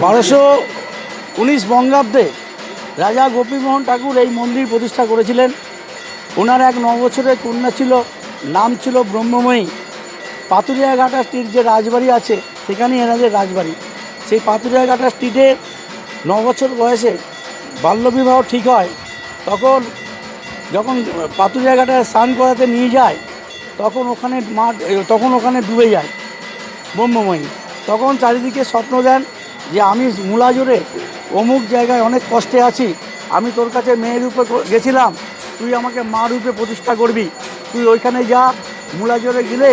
বারোশো উনিশ বঙ্গাব্দে রাজা গোপীমোহন ঠাকুর এই মন্দির প্রতিষ্ঠা করেছিলেন। ওনার এক ন বছরের কন্যা ছিল, নাম ছিল ব্রহ্মময়ী। পাতুরিয়াঘাটা স্ট্রিট যে রাজবাড়ি আছে, সেখানেই এনাদের রাজবাড়ি। সেই পাতুরিয়াঘাটা স্ট্রিটে ন বছর বয়সে বাল্যবিবাহ ঠিক হয়, তখন যখন পাতুরিয়াঘাটায় স্নান করাতে নিয়ে যায়, তখন ওখানে মা, তখন ওখানে ডুবে যায় ব্রহ্মময়ী। তখন চারিদিকে স্বপ্ন দেন যে আমি মূলা অমুক জায়গায় অনেক কষ্টে আছি, আমি তোর কাছে মেয়ের রূপে গেছিলাম, তুই আমাকে মা রূপে প্রতিষ্ঠা করবি, তুই ওইখানে যা মূলা জোরে গেলে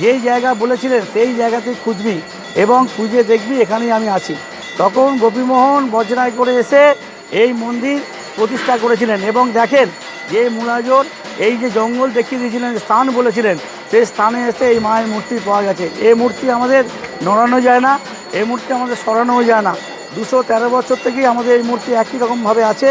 যেই জায়গা বলেছিলেন সেই জায়গাতেই খুঁজবি এবং খুঁজে দেখবি এখানেই আমি আছি। তখন গোপীমোহন বজরায় করে এসে এই মন্দির প্রতিষ্ঠা করেছিলেন এবং দেখেন যে মূলাজোর এই যে জঙ্গল দেখিয়ে দিয়েছিলেন, স্থান বলেছিলেন, সেই স্থানে এসে এই মায়ের মূর্তি পাওয়া গেছে। এই মূর্তি আমাদের নড়ানো যায় না এই মূর্তি আমাদের সরানোও যায় না। দুশো তেরো বছর থেকেই আমাদের এই মূর্তি একই রকমভাবে আছে।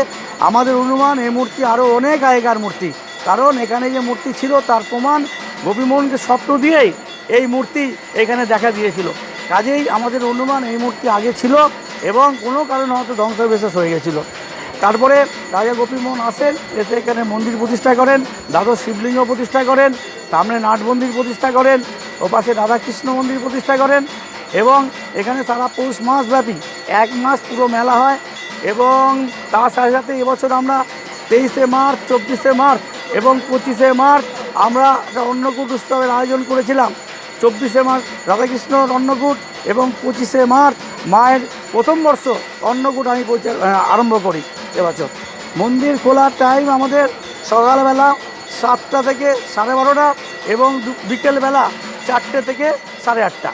আমাদের অনুমান, এই মূর্তি আরও অনেক আগেকার মূর্তি। কারণ এখানে যে মূর্তি ছিল, তার প্রমাণ গোপীমোহনকে স্বপ্ন দিয়েই এই মূর্তি এখানে দেখা দিয়েছিল। কাজেই আমাদের অনুমান এই মূর্তি আগে ছিল এবং কোনো কারণে হয়তো ধ্বংসবিশেষ হয়ে গেছিল। তারপরে রাজা গোপীমোহন আসেন, এসে এখানে মন্দির প্রতিষ্ঠা করেন, দ্বাদশ শিবলিঙ্গ প্রতিষ্ঠা করেন, সামনে নাট মন্দির প্রতিষ্ঠা করেন ও পাশে রাধাকৃষ্ণ মন্দির প্রতিষ্ঠা করেন এবং এখানে সারা পৌষ মাস ব্যাপী এক মাস পুরো মেলা হয় এবং তার সাথে সাথে এবছর আমরা তেইশে মার্চ, চব্বিশে মার্চ এবং পঁচিশে মার্চ আমরা একটা অন্নকূট উৎসবের আয়োজন করেছিলাম। চব্বিশে মার্চ রাধাকৃষ্ণর অন্নকূট এবং পঁচিশে মার্চ মায়ের প্রথম বর্ষ অন্নকূট আমি আরম্ভ করি এবছর। মন্দির খোলার টাইম আমাদের সকালবেলা সাতটা থেকে সাড়ে বারোটা এবং বিকেলবেলা চারটে থেকে সাড়ে আটটা।